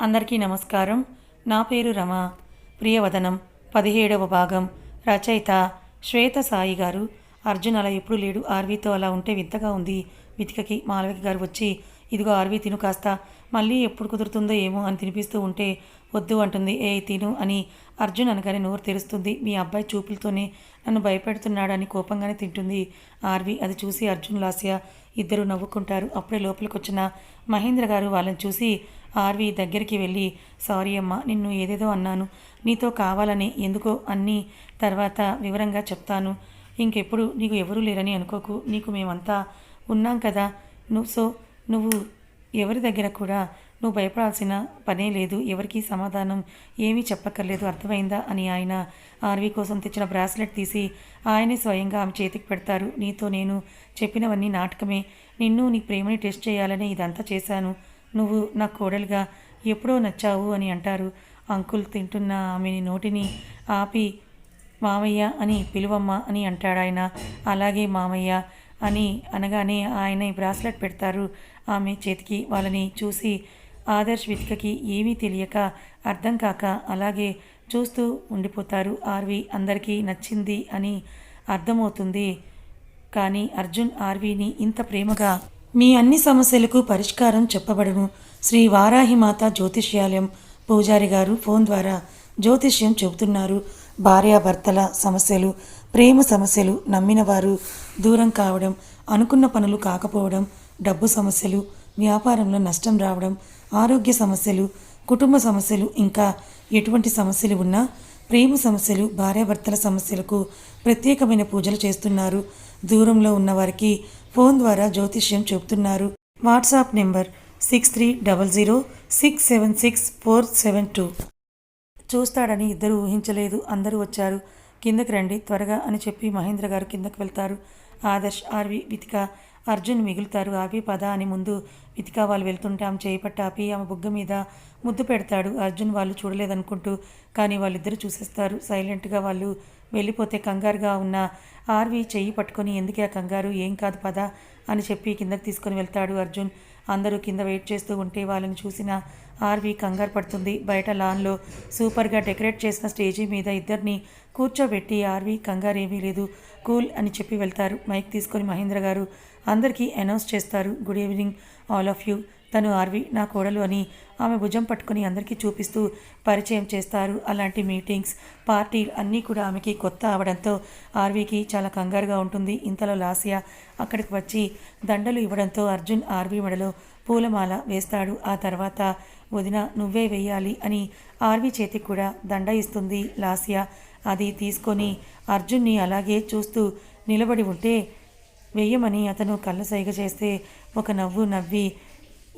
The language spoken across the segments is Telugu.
అందరికీ నమస్కారం. నా పేరు రమ. ప్రియవదనం పదిహేడవ భాగం. రచయిత శ్వేత సాయి గారు. అర్జున్ అలా ఎప్పుడు లేడు. ఆర్వీతో అలా ఉంటే వింతగా ఉంది. వితికకి మాలవిక గారు వచ్చి ఇదిగో ఆర్వీ తిను కాస్త. మళ్ళీ ఎప్పుడు కుదురుతుందో ఏమో అని తినిపిస్తూ ఉంటే వద్దు అంటుంది. ఏ తిను అని అర్జున్ అనగానే నోరు తెరుస్తుంది. మీ అబ్బాయి చూపులతోనే నన్ను భయపెడుతున్నాడని కోపంగానే తింటుంది. ఆర్వి అది చూసి అర్జున్ లాస్య ఇద్దరు నవ్వుకుంటారు. అప్పుడే లోపలికి వచ్చిన మహేంద్ర గారు వాళ్ళని చూసి ఆర్వి దగ్గరికి వెళ్ళి సారీ అమ్మ నిన్ను ఏదేదో అన్నాను. నీతో కావాలని ఎందుకో అన్నీ తర్వాత వివరంగా చెప్తాను. ఇంకెప్పుడు నీకు ఎవరూ లేరని అనుకోకు. నీకు మేమంతా ఉన్నాం కదా. నువ్వు సో నువ్వు ఎవరి దగ్గర కూడా నువ్వు భయపడాల్సిన పనే లేదు ఎవరికీ సమాధానం ఏమీ చెప్పక్కర్లేదు అర్థమైందా? అని ఆయన ఆర్వీ కోసం తెచ్చిన బ్రాస్లెట్ తీసి ఆయనే స్వయంగా ఆమె చేతికి పెడతారు. నీతో నేను చెప్పినవన్నీ నాటకమే. నిన్ను నీ ప్రేమని టెస్ట్ చేయాలని ఇదంతా చేశాను. నువ్వు నా కోడలుగా ఎప్పుడో నచ్చావు అని అంటారు. అంకుల్ తింటున్న ఆమెని నోటిని ఆపి మామయ్య అని పిలువమ్మ అని అంటాడు ఆయన అలాగే మామయ్య అని అనగానే ఆయన ఈ బ్రాస్లెట్ పెడతారు. ఆమె చేతికి వాళ్ళని చూసి ఆదర్శ్ విత్కకి ఏమీ తెలియక అర్థం కాక అలాగే చూస్తూ ఉండిపోతారు. ఆర్వి అందరికీ నచ్చింది అని అర్థమవుతుంది. కానీ అర్జున్ ఆర్వీని ఇంత ప్రేమగా మీ అన్ని సమస్యలకు పరిష్కారం చెప్పబడము శ్రీ వారాహిమాత జ్యోతిష్యాలయం పూజారి గారు ఫోన్ ద్వారా జ్యోతిష్యం చెబుతున్నారు. భార్యాభర్తల సమస్యలు ప్రేమ సమస్యలు నమ్మిన వారు దూరం కావడం అనుకున్న పనులు కాకపోవడం డబ్బు సమస్యలు వ్యాపారంలో నష్టం రావడం ఆరోగ్య సమస్యలు కుటుంబ సమస్యలు ఇంకా ఎటువంటి సమస్యలు ఉన్నా ప్రేమ సమస్యలు భార్యాభర్తల సమస్యలకు ప్రత్యేకమైన పూజలు చేస్తున్నారు. దూరంలో ఉన్నవారికి ఫోన్ ద్వారా జ్యోతిష్యం చెబుతున్నారు. WhatsApp number six three double zero six seven six four seven two చూస్తాడని ఇద్దరు ఊహించలేదు. అందరూ వచ్చారు. కిందకి రండి త్వరగా అని చెప్పి మహేంద్ర గారు కిందకు వెళ్తారు. ఆదర్శ్ ఆర్వి వితిక అర్జున్ మిగులుతారు ఆపి పద అని ముందు మితికా వాళ్ళు వెళ్తుంటే ఆమె చేయి ఆపి ఆమె బుగ్గ మీద ముద్దు పెడతాడు. అర్జున్ వాళ్ళు చూడలేదనుకుంటూ కానీ వాళ్ళిద్దరూ చూసేస్తారు. సైలెంట్గా వాళ్ళు వెళ్ళిపోతే కంగారుగా ఉన్న ఆర్వి చెయ్యి పట్టుకొని ఎందుకే ఆ కంగారు? ఏం కాదు పద అని చెప్పి కిందకి తీసుకొని వెళ్తాడు అర్జున్. అందరూ కింద వెయిట్ చేస్తూ ఉంటే వాళ్ళని చూసిన ఆర్వి కంగారు పడుతుంది. బయట లాన్లో సూపర్గా డెకరేట్ చేసిన స్టేజీ మీద ఇద్దరిని కూర్చోబెట్టి ఆర్వి కంగారు ఏమీ లేదు. కూల్ అని చెప్పి వెళ్తారు. మైక్ తీసుకొని మహేంద్ర గారు అందరికీ అనౌన్స్ చేస్తారు. Good evening all of you. తను ఆర్వి నా కోడలు అని ఆమె భుజం పట్టుకొని అందరికీ చూపిస్తూ పరిచయం చేస్తారు. అలాంటి మీటింగ్స్ పార్టీ అన్నీ కూడా ఆమెకి కొత్త అవడంతో ఆర్వీకి చాలా కంగారుగా ఉంటుంది. ఇంతలో లాసియా అక్కడికి వచ్చి దండలు ఇవ్వడంతో అర్జున్ ఆర్వీ మెడలో పూలమాల వేస్తాడు. ఆ తర్వాత వదిన నువ్వే వేయాలి అని ఆర్వి చేతికి కూడా దండ ఇస్తుంది లాస్య. అది తీసుకొని అర్జున్ని అలాగే చూస్తూ నిలబడి ఉంటే వెయ్యమని అతను కళ్ళు సైగ చేస్తే ఒక నవ్వు నవ్వి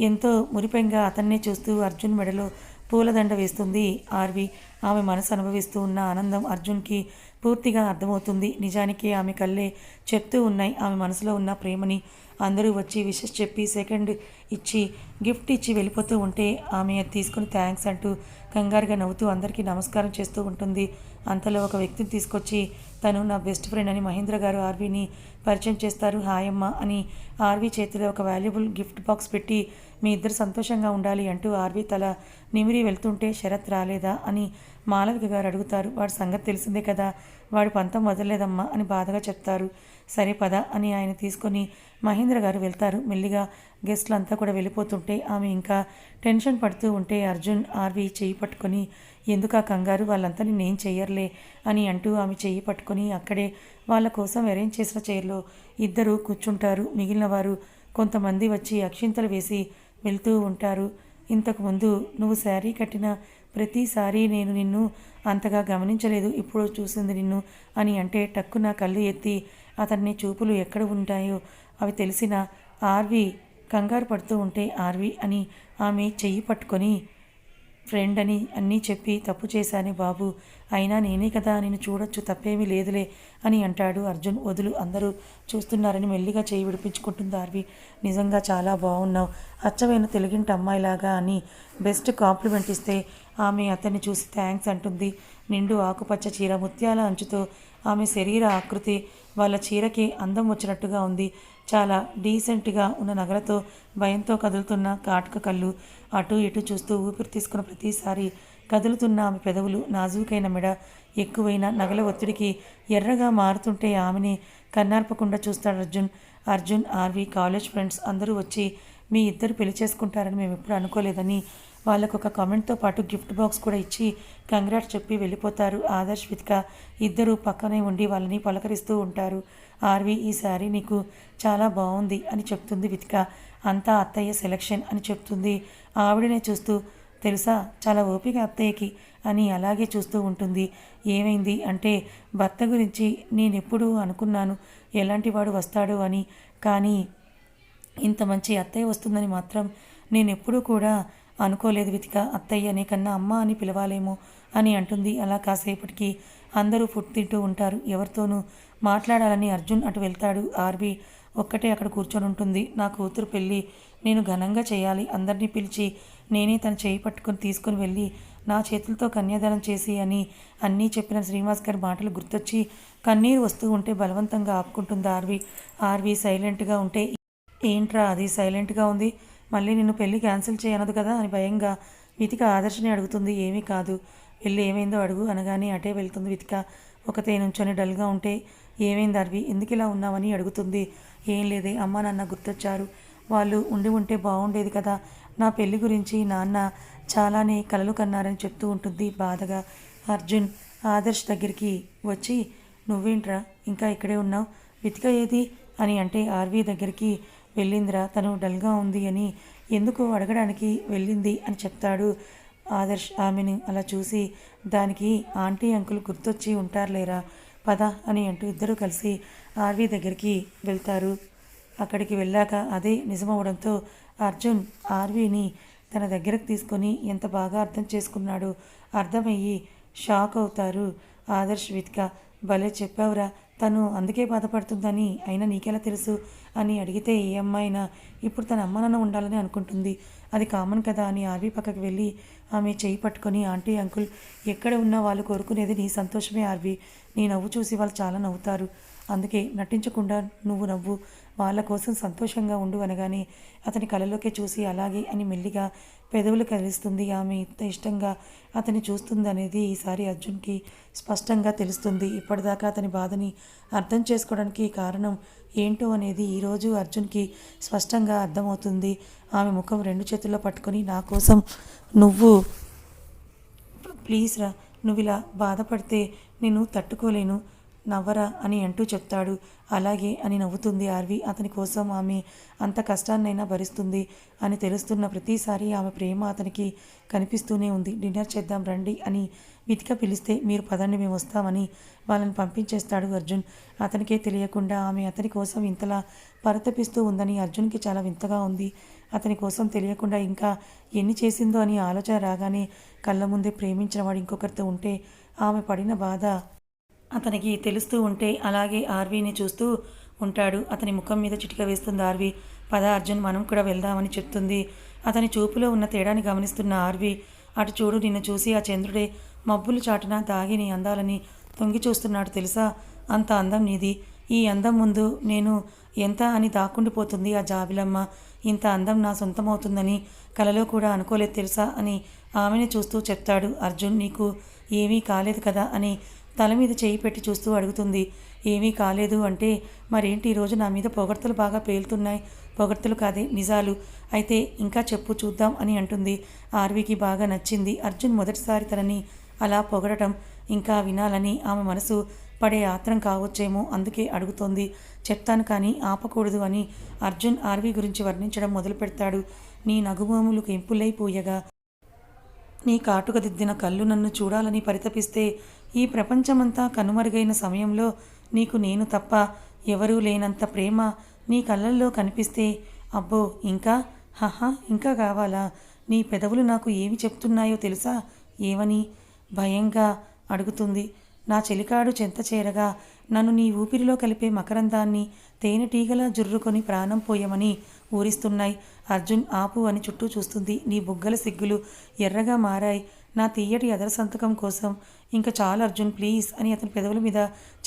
ఎంతో మురిపెంగా అతన్నే చూస్తూ అర్జున్ మెడలో పూలదండ వేస్తుంది ఆర్వి. ఆమె మనసు అనుభవిస్తూ ఉన్న ఆనందం అర్జున్కి పూర్తిగా అర్థమవుతుంది. నిజానికి ఆమె కళ్ళే చెప్తూ ఉన్నాయి. ఆమె మనసులో ఉన్న ప్రేమని అందరూ వచ్చి విషెస్ చెప్పి సెకండ్ ఇచ్చి గిఫ్ట్ ఇచ్చి వెళ్ళిపోతూ ఉంటే ఆమె అది తీసుకుని థ్యాంక్స్ అంటూ కంగారుగా నవ్వుతూ అందరికీ నమస్కారం చేస్తూ ఉంటుంది. అంతలో ఒక వ్యక్తిని తీసుకొచ్చి తను నా బెస్ట్ ఫ్రెండ్ అని మహేంద్ర గారు ఆర్వీని పరిచయం చేస్తారు హాయమ్మ అని ఆర్వీ చేతిలో ఒక వాల్యుబుల్ గిఫ్ట్ బాక్స్ పెట్టి మీ ఇద్దరు సంతోషంగా ఉండాలి అంటూ ఆర్వీ తల నిమిరి వెళ్తుంటే శరత్ రాలేదా అని మాలవిక గారు అడుగుతారు. వాడి సంగతి తెలిసిందే కదా వాడి పంతం వదలలేదమ్మా అని బాధగా చెప్తారు. సరే పద అని ఆయన తీసుకొని మహేంద్ర గారు వెళ్తారు. మెల్లిగా గెస్ట్లు అంతా కూడా వెళ్ళిపోతుంటే ఆమె ఇంకా టెన్షన్ పడుతూ ఉంటే అర్జున్ ఆర్వి చెయ్యి పట్టుకొని ఎందుకా కంగారు? వాళ్ళంతా నేనేం చెయ్యర్లే అని అంటూ ఆమె చెయ్యి పట్టుకొని అక్కడే వాళ్ళ కోసం అరేంజ్ చేసిన చైర్లో ఇద్దరు కూర్చుంటారు. మిగిలిన వారు కొంతమంది వచ్చి అక్షింతలు వేసి వెళ్తూ ఉంటారు. ఇంతకుముందు నువ్వు శారీ కట్టిన ప్రతిసారి నేను నిన్ను అంతగా గమనించలేదు. ఇప్పుడు చూసింది నిన్ను అని అంటే టక్కున కళ్ళు ఎత్తి అతన్ని చూపులు ఎక్కడ ఉంటాయో అవి తెలిసిన ఆర్వి కంగారు పడుతూ ఉంటే ఆర్వి అని ఆమె చెయ్యి పట్టుకొని ఫ్రెండ్ అని అన్నీ చెప్పి తప్పు చేశానే బాబు. అయినా నేనే కదా నేను చూడొచ్చు తప్పేమీ లేదులే అని అంటాడు అర్జున్. వదులు అందరూ చూస్తున్నారని మెల్లిగా చేయి విడిపించుకుంటుంది ఆర్వి. నిజంగా చాలా బాగున్నావు అచ్చమైన తెలుగింటి అమ్మాయిలాగా అని బెస్ట్ కాంప్లిమెంట్ ఇస్తే ఆమె అతన్ని చూసి థ్యాంక్స్ అంటుంది. నిండు ఆకుపచ్చ చీర ముత్యాల అంచుతో ఆమె శరీర ఆకృతి వాళ్ళ చీరకి అందం వచ్చినట్టుగా ఉంది. చాలా డీసెంట్గా ఉన్న నగలతో భయంతో కదులుతున్న కాటుక కళ్ళు అటు ఇటు చూస్తూ ఊపిరి తీసుకున్న ప్రతిసారి కదులుతున్న ఆమె పెదవులు నాజూకైన మెడ ఎక్కువైన నగల ఒత్తిడికి ఎర్రగా మారుతుంటే ఆమెని కన్నార్పకుండా చూస్తాడు అర్జున్. అర్జున్ ఆర్వి కాలేజ్ ఫ్రెండ్స్ అందరూ వచ్చి మీ ఇద్దరు పెళ్ళి చేసుకుంటారని మేము ఎప్పుడు అనుకోలేదని వాళ్ళకు ఒక కామెంట్తో పాటు గిఫ్ట్ బాక్స్ కూడా ఇచ్చి కంగ్రాట్స్ చెప్పి వెళ్ళిపోతారు. ఆదర్శ్ విత్క ఇద్దరు పక్కనే ఉండి వాళ్ళని పలకరిస్తూ ఉంటారు. ఆర్వి ఈ శారీ నీకు చాలా బాగుంది అని చెప్తుంది విత్క. అంతా అత్తయ్య సెలక్షన్ అని చెప్తుంది. ఆవిడనే చూస్తూ తెలుసా? చాలా ఓపిక అత్తయ్యకి అని అలాగే చూస్తూ ఉంటుంది. ఏమైంది అంటే భర్త గురించి నేనెప్పుడు అనుకున్నాను. ఎలాంటి వాడు వస్తాడు అని. కానీ ఇంత మంచి అత్తయ్య వస్తుందని మాత్రం నేను ఎప్పుడూ కూడా అనుకోలేదు వితిక అత్తయ్య కన్నా అమ్మ అని పిలవాలేమో అని అంటుంది. అలా కాసేపటికి అందరూ ఫుడ్ తింటూ ఉంటారు. ఎవరితోనూ మాట్లాడాలని అర్జున్ అటు వెళ్తాడు. ఆర్వి ఒక్కటే అక్కడ కూర్చొని ఉంటుంది. నా కూతురు పెళ్ళి నేను ఘనంగా చేయాలి. అందరినీ పిలిచి నేనే తన చేయి పట్టుకొని తీసుకుని వెళ్ళి నా చేతులతో కన్యాదానం చేసి అని అన్నీ చెప్పిన శ్రీనివాస్ గారి మాటలు గుర్తొచ్చి కన్నీరు వస్తూ ఉంటే బలవంతంగా ఆపుకుంటుంది ఆర్వి. ఆర్వి సైలెంట్గా ఉంటే ఏంట్రా అది సైలెంట్గా ఉంది? మళ్ళీ నిన్ను పెళ్ళి క్యాన్సిల్ చేయనదు కదా అని భయంగా వితిక ఆదర్శని అడుగుతుంది. ఏమీ కాదు. వెళ్ళి ఏమైందో అడుగు అనగానే అటే వెళ్తుంది వితిక. ఒకతే నుంచొని డల్గా ఉంటే ఏమైంది అర్వి? ఎందుకు ఇలా ఉన్నావని అడుగుతుంది. ఏం లేదే. అమ్మ నాన్న గుర్తొచ్చారు. వాళ్ళు ఉండి ఉంటే బాగుండేది కదా. నా పెళ్ళి గురించి నాన్న చాలానే కలలు కన్నారని చెప్తూ ఉంటుంది బాధగా. అర్జున్ ఆదర్శ్ దగ్గరికి వచ్చి నువ్వేంట్రా? ఇంకా ఇక్కడే ఉన్నావు? వితిక ఏది? అని అంటే ఆర్వి దగ్గరికి వెళ్ళిందిరా తను డల్గా ఉంది అని ఎందుకు అడగడానికి వెళ్ళింది అని చెప్తాడు ఆదర్శ్ ఆమెను అలా చూసి. దానికి ఆంటీ అంకుల్ గుర్తొచ్చి ఉంటారులేరా పద అని అంటూ ఇద్దరూ కలిసి ఆర్వి దగ్గరికి వెళ్తారు. అక్కడికి వెళ్ళాక అదే నిజమవడంతో అర్జున్ ఆర్వీని తన దగ్గరకు తీసుకొని ఎంత బాగా అర్థం చేసుకున్నాడో అర్థమయ్యి షాక్ అవుతారు. ఆదర్శ్ విత్క భలే చెప్పావురా తను అందుకే బాధపడుతుందని అయినా నీకెలా తెలుసు? అని అడిగితే ఏ అమ్మాయినా ఇప్పుడు తన అమ్మ నాన్న ఉండాలని అనుకుంటుంది. అది కామన్ కదా అని ఆర్వి పక్కకి వెళ్ళి ఆమె చేయి పట్టుకొని ఆంటీ అంకుల్ ఎక్కడ ఉన్నా వాళ్ళు కోరుకునేది నీ సంతోషమే ఆర్వీ. నీ నవ్వు చూసి వాళ్ళు చాలా నవ్వుతారు. అందుకే నటించకుండా నువ్వు నవ్వు. వాళ్ళ కోసం సంతోషంగా ఉండు అనగానే అతని కళలోకే చూసి అలాగే అని మెల్లిగా పెదవులు కదిలిస్తుంది ఆమె ఇంత ఇష్టంగా అతన్ని చూస్తుంది అనేది ఈసారి అర్జున్కి స్పష్టంగా తెలుస్తుంది. ఇప్పటిదాకా అతని బాధని అర్థం చేసుకోవడానికి కారణం ఏంటో అనేది ఈరోజు అర్జున్కి స్పష్టంగా అర్థమవుతుంది. ఆమె ముఖం రెండు చేతుల్లో పట్టుకొని నా కోసం నువ్వు ప్లీజ్ రా నువ్వు ఇలా బాధపడితే నేను తట్టుకోలేను. నవ్వరా అని అంటూ చెప్తాడు. అలాగే అని నవ్వుతుంది ఆర్వి. అతని కోసం ఆమె అంత కష్టాన్నైనా భరిస్తుంది అని తెలుస్తున్న ప్రతిసారి ఆమె ప్రేమ అతనికి కనిపిస్తూనే ఉంది. డిన్నర్ చేద్దాం రండి అని వితిక పిలిస్తే మీరు పదండి మేము వస్తామని వాళ్ళని పంపించేస్తాడు అర్జున్. అతనికే తెలియకుండా ఆమె అతని కోసం ఇంతలా పరతపిస్తూ ఉందని అర్జున్కి చాలా వింతగా ఉంది. అతని కోసం తెలియకుండా ఇంకా ఎన్ని చేసిందో అని ఆలోచన రాగానే కళ్ళ ముందే ప్రేమించిన వాడు ఇంకొకరితో ఉంటే ఆమె పడిన బాధ అతనికి తెలుస్తూ ఉంటే అలాగే ఆర్వీని చూస్తూ ఉంటాడు. అతని ముఖం మీద చిటిక వేస్తుంది ఆర్వి. పద అర్జున్ మనం కూడా వెళ్దామని చెప్తుంది. అతని చూపులో ఉన్న తేడాని గమనిస్తున్న ఆర్వి అటు చూడు నిన్ను చూసి ఆ చంద్రుడే మబ్బులు చాటున దాగి నీ అందాలని తొంగి చూస్తున్నాడు తెలుసా? అంత అందం నీది. ఈ అందం ముందు నేను ఎంత అని దాక్కుండిపోతుంది ఆ జాబిలమ్మ. ఇంత అందం నా సొంతమవుతుందని కలలో కూడా అనుకోలేదు తెలుసా? అని ఆమెను చూస్తూ చెప్తాడు అర్జున్. నీకు ఏమీ కాలేదు కదా? అని తల మీద చేయి పెట్టి చూస్తూ అడుగుతుంది. ఏమీ కాలేదు అంటే మరేంటి? ఈరోజు నా మీద పొగడ్తలు బాగా పేలుతున్నాయి. పొగడ్తలు కాదే నిజాలు. అయితే ఇంకా చెప్పు చూద్దాం అని అంటుంది. ఆర్వికి బాగా నచ్చింది. అర్జున్ మొదటిసారి తనని అలా పొగడటం ఇంకా వినాలని ఆమె మనసు పడే ఆత్రం కావచ్చేమో అందుకే అడుగుతోంది. చెప్తాను కానీ ఆపకూడదు అని అర్జున్ ఆర్వి గురించి వర్ణించడం మొదలు పెడతాడు నీ నగుమోములు కెంపులైపోయగా నీ కాటుక దిద్దిన కళ్ళు నన్ను చూడాలని పరితపిస్తే ఈ ప్రపంచమంతా కనుమరుగైన సమయంలో నీకు నేను తప్ప ఎవరూ లేనంత ప్రేమ నీ కళ్ళల్లో కనిపిస్తే అబ్బో ఇంకా? హహా ఇంకా కావాలా? నీ పెదవులు నాకు ఏమి చెప్తున్నాయో తెలుసా? ఏమని? భయంగా అడుగుతుంది. నా చెలికాడు చెంత చేరగా నన్ను నీ ఊపిరిలో కలిపే మకరందాన్ని తేనెటీగలా జుర్రుకొని ప్రాణం పోయమని ఊరిస్తున్నాయి. అర్జున్ ఆపు అని చుట్టూ చూస్తుంది. నీ బుగ్గల సిగ్గులు ఎర్రగా మారాయి. నా తీయటి ఎదర సంతకం కోసం ఇంకా చాలు అర్జున్ ప్లీజ్ అని అతని పెదవుల మీద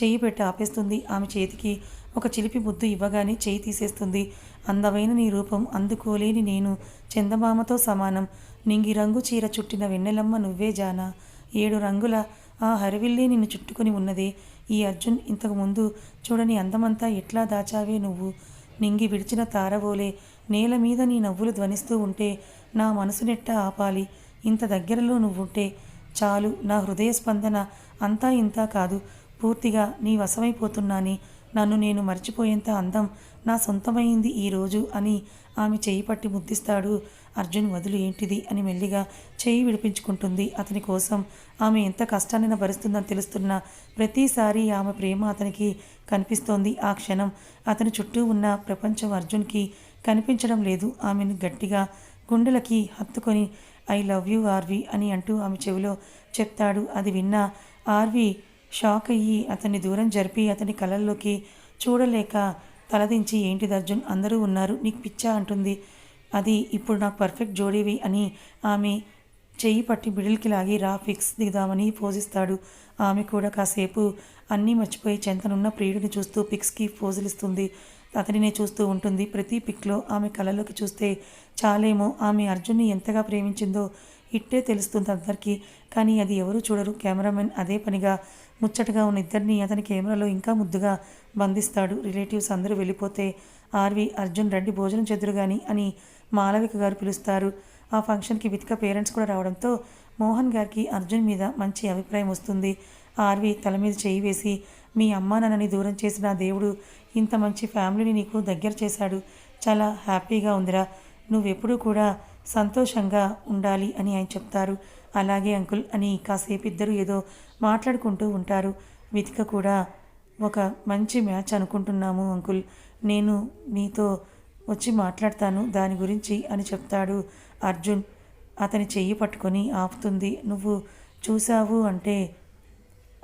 చెయ్యి పెట్టి ఆపేస్తుంది. ఆమె చేతికి ఒక చిలిపి ముద్దు ఇవ్వగానే చేయి తీసేస్తుంది. అందమైన నీ రూపం అందుకోలేని నేను చందమామతో సమానం. నింగి రంగు చీర చుట్టిన వెన్నెలమ్మ నువ్వే జానా. ఏడు రంగుల ఆ హరివిల్లే నిన్ను చుట్టుకొని ఉన్నదే. ఈ అర్జున్ ఇంతకు ముందు చూడని అందమంతా ఎట్లా దాచావే నువ్వు? నింగి విడిచిన తారవోలే. నేల మీద నీ నవ్వులు ధ్వనిస్తూ ఉంటే నా మనసునెట్ట ఆపాలి. ఇంత దగ్గరలో నువ్వుంటే చాలు నా హృదయ స్పందన అంతా ఇంతా కాదు. పూర్తిగా నీ వశమైపోతున్నాని నన్ను నేను మర్చిపోయేంత అందం నా సొంతమైంది ఈరోజు అని ఆమె చేయి పట్టి ముద్దిస్తాడు. అర్జున్ వదులు ఏంటిది అని మెల్లిగా చేయి విడిపించుకుంటుంది. అతని కోసం ఆమె ఎంత కష్టాన్ని భరిస్తుందని తెలుస్తున్న ప్రతిసారి ఆమె ప్రేమ అతనికి కనిపిస్తోంది. ఆ క్షణం అతని చుట్టూ ఉన్న ప్రపంచం అర్జున్కి కనిపించడం లేదు. ఆమెను గట్టిగా గుండెలకి హత్తుకొని ఐ లవ్ యూ ఆర్వి అని అంటూ ఆమె చెవిలో చెప్తాడు. అది విన్న ఆర్వి షాక్ అయ్యి అతన్ని దూరం జరిపి అతని కళ్ళల్లోకి చూడలేక తలదించి ఏంటి అర్జున్? అందరూ ఉన్నారు. నీకు పిచ్చా? అంటుంది. అది ఇప్పుడు నాకు పర్ఫెక్ట్ జోడీవి అని ఆమె చెయ్యి పట్టి బిడిల్కి లాగి రా ఫిక్స్ దిగుదామని పోజిస్తాడు. ఆమె కూడా కాసేపు అన్నీ మర్చిపోయి చెంతనున్న ప్రియుడిని చూస్తూ పిక్స్కి పోజులిస్తుంది అతనినే చూస్తూ ఉంటుంది. ప్రతి పిక్లో ఆమె కళ్ళలోకి చూస్తే చాలేమో ఆమె అర్జున్ని ఎంతగా ప్రేమించిందో ఇట్టే తెలుస్తుంది అందరికీ. కానీ అది ఎవరు చూడరు. కెమెరామెన్ అదే పనిగా ముచ్చటగా ఉన్న ఇద్దరిని అతని కెమెరాలో ఇంకా ముద్దుగా బంధిస్తాడు. రిలేటివ్స్ అందరూ వెళ్ళిపోతే ఆర్వి అర్జున్ రెడ్డి భోజనం చెదురు గాని అని మాలవిక గారు పిలుస్తారు. ఆ ఫంక్షన్కి వితిక పేరెంట్స్ కూడా రావడంతో మోహన్ గారికి అర్జున్ మీద మంచి అభిప్రాయం వస్తుంది. ఆర్వి తల మీద చేయి వేసి మీ అమ్మ నన్నని దూరం చేసిన దేవుడు ఇంత మంచి ఫ్యామిలీని నీకు దగ్గర చేశాడు. చాలా హ్యాపీగా ఉందిరా. నువ్వెప్పుడూ కూడా సంతోషంగా ఉండాలి అని ఆయన చెప్తారు. అలాగే అంకుల్ అని కాసేపు ఇద్దరు ఏదో మాట్లాడుకుంటూ ఉంటారు. వితిక కూడా ఒక మంచి మ్యాచ్ అనుకుంటున్నాము అంకుల్. నేను మీతో వచ్చి మాట్లాడతాను. దాని గురించి అని చెప్తాడు అర్జున్. అతని చెయ్యి పట్టుకొని ఆపుతుంది. నువ్వు చూసావు అంటే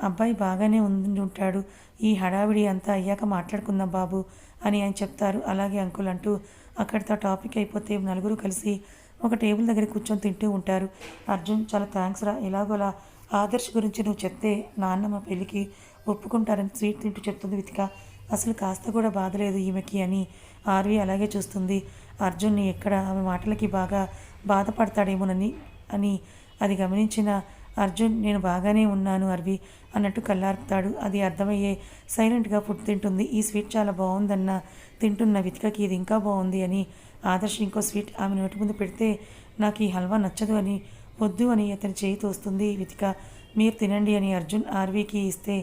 అబ్బాయి బాగానే ఉండి ఉంటాడు ఈ హడావిడి అంతా అయ్యాక మాట్లాడుకుందాం బాబు అని ఆయన చెప్తారు. అలాగే అంకుల్ అంటూ అక్కడితో టాపిక్ అయిపోతే నలుగురు కలిసి ఒక టేబుల్ దగ్గర కూర్చొని తింటూ ఉంటారు. అర్జున్ చాలా థ్యాంక్స్ రా. ఎలాగోలా ఆదర్శ్ గురించి నువ్వు చెప్తే నాన్న మా పెళ్ళికి ఒప్పుకుంటారని స్వీట్ తింటూ చెప్తుంది వితిక. అసలు కాస్త కూడా బాధ లేదు ఈమెకి అని ఆర్వి అలాగే చూస్తుంది. అర్జున్ని ఎక్కడ? ఆమె మాటలకి బాగా బాధపడతాడేమోనని అని అది గమనించిన అర్జున్ నేను బాగానే ఉన్నాను అర్వి. అన్నట్టు కళ్ళార్పుతాడు. అది అర్థమయ్యే సైలెంట్గా ఫుడ్ తింటుంది. ఈ స్వీట్ చాలా బాగుందన్న తింటున్న వితికకి ఇది ఇంకా బాగుంది అని ఆదర్శ్ ఇంకో స్వీట్ ఆమె నోటి ముందు పెడితే నాకు ఈ హల్వా నచ్చదు అని వద్దు అని అతని చేయి తోస్తుంది. వితిక మీరు తినండి అని అర్జున్ ఆర్వీకి ఇస్తే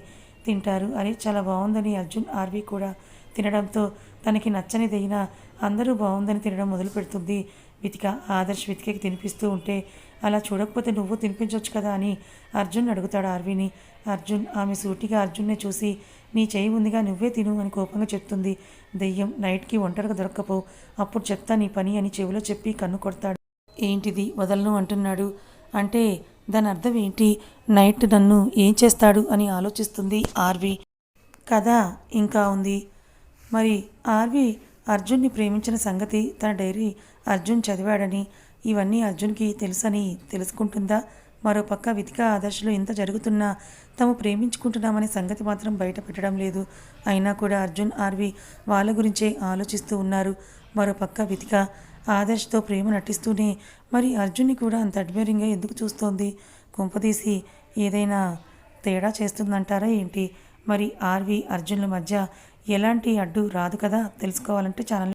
తింటారు. అరే చాలా బాగుందని అర్జున్ ఆర్వీ కూడా తినడంతో తనకి నచ్చనిదైనా అందరూ బాగుందని తినడం మొదలు పెడుతుంది వితిక ఆదర్శ్ వితికకి తినిపిస్తూ ఉంటే అలా చూడకపోతే నువ్వు తినిపించవచ్చు కదా అని అర్జున్ అడుగుతాడు ఆర్వీని. అర్జున్ ఆమె సూటిగా అర్జున్నే చూసి నీ చేయి ఉందిగా నువ్వే తిను అని కోపంగా చెప్తుంది. దెయ్యం నైట్కి ఒంటరిగా దొరక్కపో అప్పుడు చెప్తా నీ పని అని చెవిలో చెప్పి కన్ను కొడతాడు. ఏంటిది? వదలను అంటున్నాడు. అంటే దాని అర్థం ఏంటి? నైట్ నన్ను ఏం చేస్తాడు అని ఆలోచిస్తుంది ఆర్వి. కథ ఇంకా ఉంది. మరి ఆర్వి అర్జున్ని ప్రేమించిన సంగతి తన డైరీ అర్జున్ చదివాడని ఇవన్నీ అర్జున్కి తెలుసని తెలుసుకుంటుందా? మరోపక్క వితిక ఆదర్శలో ఇంత జరుగుతున్నా తాము ప్రేమించుకుంటున్నామనే సంగతి మాత్రం బయట పెట్టడం లేదు. అయినా కూడా అర్జున్ ఆర్వి వాళ్ళ గురించే ఆలోచిస్తూ ఉన్నారు. మరోపక్క వితిక ఆదర్శ్తో ప్రేమ నటిస్తూనే మరి అర్జున్ని కూడా అంత అడ్మైరింగ్గా ఎందుకు చూస్తోంది? కుంపదీసి ఏదైనా తేడా చేస్తుందంటారా ఏంటి? మరి ఆర్వి అర్జున్ల మధ్య ఎలాంటి అడ్డు రాదు కదా తెలుసుకోవాలంటే ఛానల్